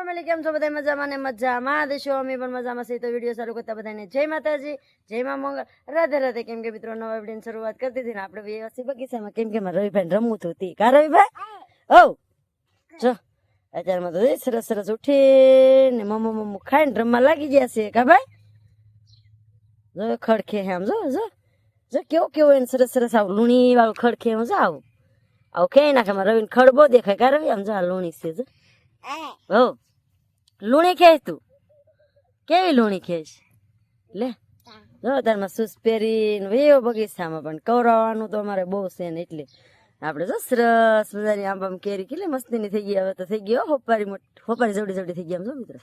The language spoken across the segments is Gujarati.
ફેમિલી કેમ છો? બધા મજામાં ને મજામાં? દેશો અમે પણ મજામાં છીએ. તો વીડિયો ચાલુ કરતા બધાને જય માતાજી જય મા મંગળ. રાધે રાધે. કેમ કે મિત્રો નવા વીડિયો શરૂઆત કરતી હતી ને આપણે વ્યવસ્થિત બગીચામાં. કેમ કે મારા રવિભાઈ રમવું હતું હતી. કા રવિભાઈ ઓ! જો અત્યારમાં તો સરસ સરસ ઉઠી ને મમ્મો મમ્મો ખાઈને રમવા લાગી ગયા છે. કા ભાઈ? જો ખડખે આમ. જો જો જો કેવો કેવો એને સરસ સરસ આવું લૂણી વાળું ખડખે હું જાવ આવું. આવું કે નાખે. રવિને ખડબો દેખાય. કા રવિ? આમ જો આ લૂણી છે જો. હો. લુણી ખેંચ તું. કેવી લુણી ખેંચ? લે. જો તારમાં સૂસ પહેરીને વેવો બગીચામાં પણ કવરાવાનું તો અમારે બહુ છે ને એટલે. આપણે જો સરસ મજાની આંબ આમ કેરી કેટલી મસ્તીની થઈ ગઈ હવે તો થઈ ગયો હોપારી મોટ- હોપારી જવડી જવડી થઈ ગઈ આમ જો મિત્ર.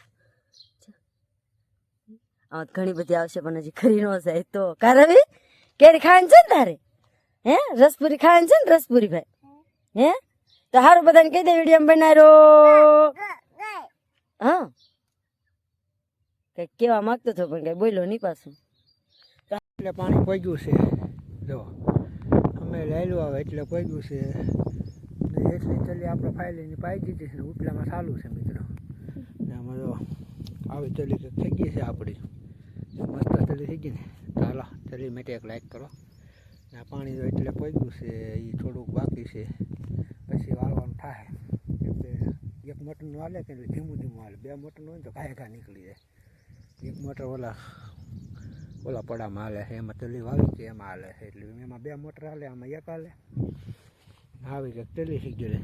આમાં ઘણી બધી આવશે પણ હજી ખરી ન જાય તો. કારવી કેરી ખાવાની છે ને તારે? હે? રસપુરી ખાવાની છે ને રસપુરી ભાઈ? હે? તો સારું બધાને કહી દે વીડિયો બનાવ્યો હા. કંઈક કેવા માંગતો હતો, પણ કઈ બોલ્યો નહીં પાછું. એટલે પાણી પગ્યું છે. જો, અમે લેલું આવે એટલે પગ્યું છે. એટલી ચલી આપણે ફાઇલીની પાઈ દીધી છે ને ઉપલામાં ચાલુ છે મિત્રો. ને અમે જો આવી ચલી થઈ ગઈ છે આપણી. મસ્ત ચલી થઈ ગઈ ને. ચાલો ચલી માટે એક લાઈક કરો. ને પાણી જો એટલે પગ્યું છે એ થોડુંક બાકી છે. પછી વાળવાનું થાય. એક મોટરનું હાલે કે ધીમું ધીમું હાલે. બે મોટરનું હોય ને તો ઘાય ઘા નીકળી જાય. એક મોટર ઓલા ઓલા પડામાં હાલે છે, એમાં તલી વાવી છે એમાં હાલે છે. એટલે એમાં બે મોટર હાલે, આમાં એક હાલે. આવી કે તલી થઈ ગયેલી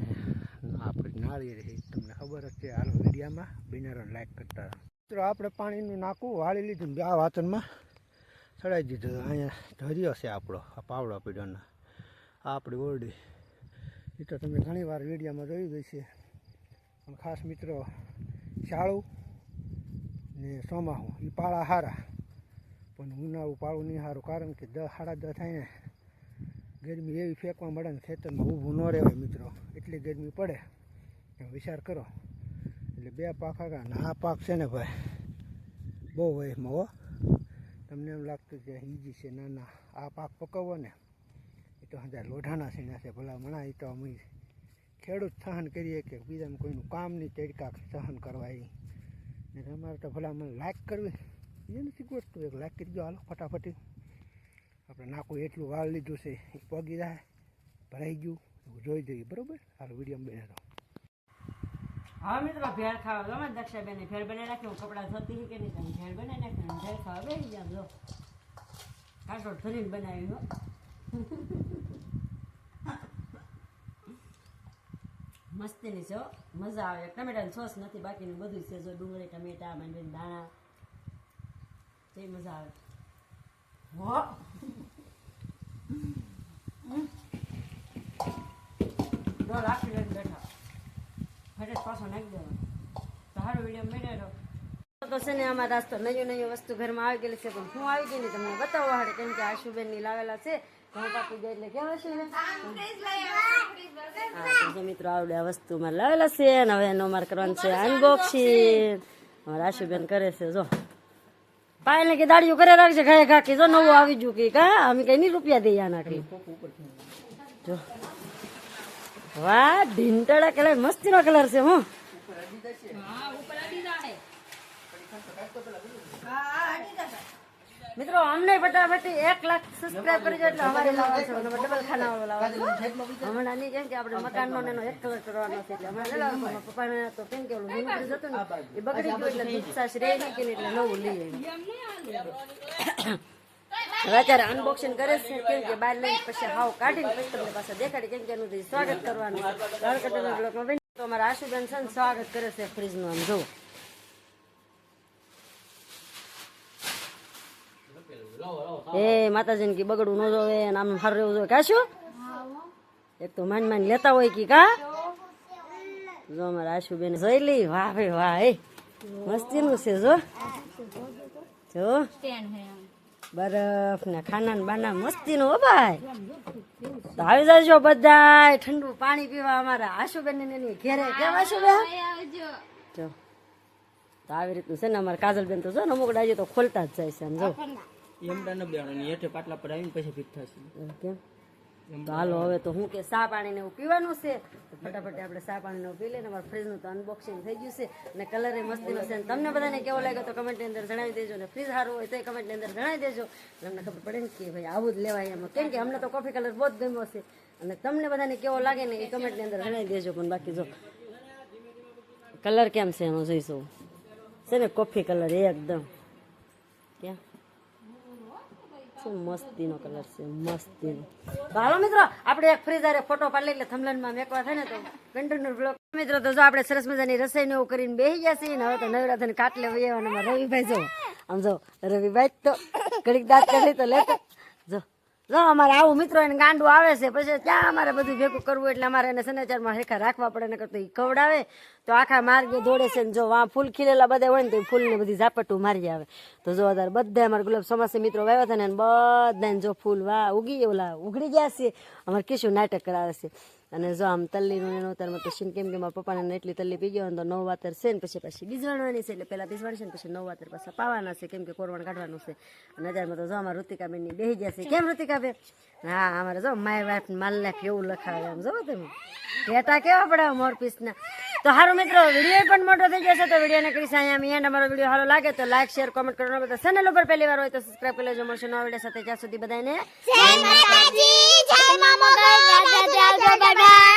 આપણે નાળી રહી તમને ખબર જ છે, હાલ વિડીયામાં. બિનારો લાઈક કરતા મિત્રો, આપણે પાણીનું નાખું વાળી લીધું આ વાતનમાં ચડાવી દીધું. અહીંયા ધર્યો છે આપણો, આ પાવડો પીડોનો. આપણી ઓરડી. એ તો તમે ઘણી વાર વિડીયામાં જોયું ગઈ છે પણ ખાસ મિત્રો શાળું ને સોમાહું એ પાળા હારા. પણ ઉનાળું પાળું નહીં સારું કારણ કે દસ સાડા દસ થાય ને ગરમી એવી ફેંકવા મળે ને ખેતરમાં ઊભું ન રહેવાય મિત્રો. એટલી ગરમી પડે. એમ વિચાર કરો. એટલે બે પાક આગા ને આ પાક છે ને ભાઈ, બહુ વયમાં હો. તમને એમ લાગતું કે ઈજી છે, ના ના, આ પાક પકવવો ને. એ તો હજાર લોઢાના સીણા છે ભલા, મણા એ તો અમે ખેડૂત સહન કરીએ કે બીજાને કોઈનું કામ નહીં તડકા સહન કરવા એ ને તમારે તો ભલા મને લાઈક કરવી. એ નથી ગોઠતું એક લાઈક કરી દો હાલો, ફટાફટી. આપણે નાખું એટલું વાળ લીધું છે, એ પગી જાય, ભરાઈ ગયું. એવું જોઈ જઈએ, બરોબર? હાલો વીડિયો બને તો હા, મિત્રો, ભેળ ખાવા ગમે દક્ષાબેન ભેળ બનાવી નાખી, હું કપડા ધોતી કે નહીં, તમે ભેળ બનાવી નાખી ભેળ ખાવા બેસી જાવ જો. ભરીને બનાવી હો. મસ્તીની છો. મજા આવે. ટમેટાની સોસ નથી, બાકીનું બધું છે જો ડુંગળી, ટમેટા, માંડવીના દાણા તે મજા આવે. હો. ડોલ આખી લઈને બેઠા. ફરે પાછો નાખી દેવાનો. સારો વીડિયો મેળવેલો તો છે ને આમાં રાસ્તો નયું નયું વસ્તુ ઘરમાં આવી ગયેલી છે, પણ હું આવી ગઈ ને તમને બતાવવા હાડે કેમ કે આશુબેનની લાવેલા છે. ઘઉં પાકી ગયા એટલે કેવા છે? ને મિત્રો, આવડે આ વસ્તુ મારે લાવેલા છે અને હવે એનો મારે કરવાનું છે અનબોક્સિંગ અમારા આશુબેન કરે છે, જો. પાયલ કે દાડીઓ કરે રાખશે ખાય ખાકી જો નવું આવી ગયું કે કા અમે કઈ નહીં રૂપિયા દઈએ નાખી જો. વાહ ઢીંટડા કલર, મસ્તીનો કલર છે, હું. મિત્રો, અમને ફટાફટ એક લાખ સબસ્ક્રાઇબ કરી એટલે અમારે ડબલ ખાના લાવવાનું હમણાં નહીં કેમ કે આપણે મકાનનો એનો એક કલર કરવાનો છે. એટલે હમણાં લાવવાનું પપ્પાને તો કેમ કે ઓલું હતું ને, એ બગડી ગયું એટલે દૂધ સાસ નહીં કે એટલે નવું લઈ આવ્યું. હવે અત્યારે અનબોક્સિંગ કરે છે. કેમ કે બહાર લઈને પછી હાવ કાઢીને પછી તમને પાછા દેખાડી. કેમ કે એનું સ્વાગત કરવાનું તો અમારા આશુબેન છે સ્વાગત કરે છે ફ્રીજનું આમ, જુઓ. એ માતાજીને કી બગડવું ન જોવે અને આમ સારું રહેવું જોઈએ કાશું? એક તો માન માન લેતા હોય કી કા? જો અમારા આશુબેન જોઈ લી વાહ ભાઈ વાહ એ. મસ્તીનું છે જો. જો. બરફ ને ખાના ને બાના મસ્તી નું ભાઈ. તો આવી જજો બધા ઠંડુ પાણી પીવા અમારા આશુબેન ને એની ઘેરે. કેમ આશુબેન? જો. તો આવી રીતનું છે ને અમારે કાજલબેન તો જો ને અમુક ડાજી તો ખોલતા જ જાય છે આમ જો. એમડા ન હેઠે પાટલા પર આવીને પછી ફિટ થશે. કેમ હાલો, હવે તો હું કે સા પાણીને એવું પીવાનું છે? ફટાફટ આપણે સા પાણીને પી લઈને અમારા ફ્રીજનું તો અનબોક્સિંગ થઈ ગયું છે અને કલર એ મસ્તીનો છે. તમને બધાને કેવો લાગ્યો તો કમેન્ટની અંદર જણાવી દેજો અને ફ્રીજ સારું હોય તો એ કમેન્ટની અંદર જણાવી દેજો. તમને ખબર પડે ને કે ભાઈ આવું જ લેવાય એમાં. કેમ કે અમને તો કોફી કલર બહુ જ ગમ્યો છે. અને તમને બધાને કેવો લાગે ને એ કમેન્ટની અંદર જણાવી દેજો. પણ બાકી જો કલર કેમ છે એનો જોઈશું. છે ને કોફી કલર એકદમ. ક્યાં? મસ્તીનો કલર છે, મસ્તીનો. તો મિત્રો, આપણે એક ફ્રીજ ફોટો પાડી એટલે થમલેનમાં મેકવા થાય ને તો કન્ટિન્યુ બ્લોગ મિત્રો જો આપણે સરસ મજાની રસોઈ ને એવું કરીને બેસી ગયા છીએ હવે તો નવરા થઈને કાટલે વૈયાવાના રવિભાઈ જો. આમ જો, રવિભાઈ તો ઘડીક દાંત કાઢી તો લેતો. જો અમારે આવું મિત્રો એને ગાંડું આવે છે, પછી ત્યાં અમારે બધું ભેગું કરવું? એટલે અમારે એને સનાચારમાં હેખા રાખવા પડે ને કરતો એ ખવડાવે. તો આખા માર્ગે દોડે છે ને જો આ ફૂલ ખીલેલા બધા હોય ને તો ફૂલને બધી ઝાપટું મારી આવે. તો જો અત્યારે બધા અમારા ગુલાબ સમાસે મિત્રો વાવ્યા હતા ને બધાને જો ફૂલ વાહ ઉગી, ઓલા ઉગડી ગયા છે. અમારે કિશું નાટક કરાવે છે. અને જો આમ તલ્લીનું એનું તો શીન કેમ કે મારા પપ્પાને એટલી તલ્લી પી ગયો તો નવ વાતર છે ને પછી પછી બીજવાણવાની છે એટલે પહેલાં બીજવાડશે ને પછી નવ વાતર પાછા પાવાના છે, કેમ કે કોરવણ કાઢવાનું છે. અને અત્યારમાં તો જો અમારે ઋતિકાબેનની બેસી ગયા છે. કેમ ઋતિકાબેન? હા, અમારે જો માય વાઇફ માલ લાઈફ એવું લખાવે આમ જો તમે. ડેટા કેવા પડે મોર પીસના. તો સારું મિત્રો, વીડિયો પણ મોટો થઈ જશે તો વિડીયોને કરીશ અહીંયા અમે. અમારો વીડિયો સારો લાગે તો લાઈક શેર કોમેન્ટ કરવાનો બધા ચેનલ ઉપર પહેલી વાર હોય તો સબસ્ક્રાઈબ કરી લેજો. મળશે નવા વીડિયો સાથે. ત્યાં સુધી બધાને જય ゃいももがいがががががが